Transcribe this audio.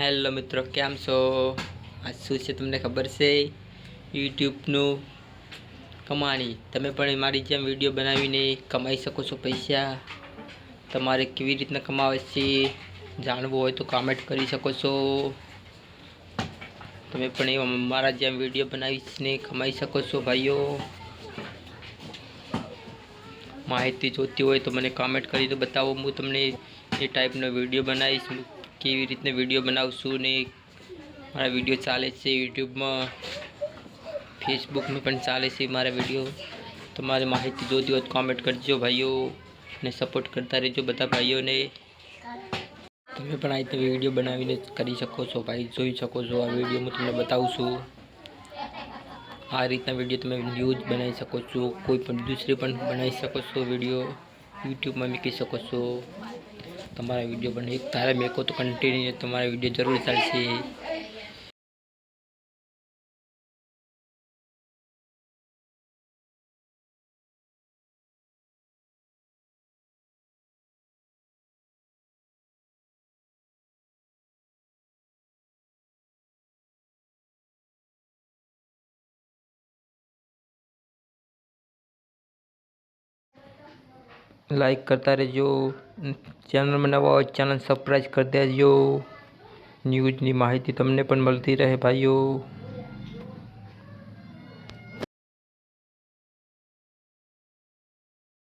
Hello મિત્રો, કેમ છો? આ શું છે તમને ખબર છે? યુટ્યુબનું કમાણી. તમે પણ મારી જેમ વીડિયો બનાવીને કમાઈ શકો છો પૈસા. તમારે કેવી રીતના કમાવે છે જાણવું હોય તો કોમેન્ટ કરી શકો છો. તમે પણ મારા જેમ વીડિયો બનાવીને કમાઈ શકો છો ભાઈઓ. માહિતી જોતી હોય તો મને કોમેન્ટ કરી દો, બતાવો. હું તમને એ ટાઈપનો વીડિયો બનાવીશ. કેવી રીતના વીડિયો બનાવશું ને મારા વીડિયો ચાલે છે યુટ્યુબમાં, ફેસબુકમાં પણ ચાલે છે મારા વીડિયો. તમારે માહિતી જોતી હોય તો કોમેન્ટ કરજો ભાઈઓ ને સપોર્ટ કરતા રહેજો બધા ભાઈઓને. તમે પણ આ રીતે વીડિયો બનાવીને કરી શકો છો ભાઈ, જોઈ શકો છો આ વીડિયો હું તમને બતાવું છું. આ રીતના વીડિયો તમે ન્યૂઝ બનાવી શકો છો, કોઈ પણ, દૂસરી પણ બનાવી શકો છો વીડિયો, યુટ્યુબમાં મૂકી શકો છો. તમારા વીડિયો પણ એક તારે મેકો તો કન્ટિન્યુ તમારા વીડિયો જરૂર ચાલશે. લાઈક કરતા રહેજો. ચેનલમાં નવા હોય ચેનલ સબસ્ક્રાઈબ કરી દેજો. ન્યૂઝની માહિતી તમને પણ મળતી રહે ભાઈઓ.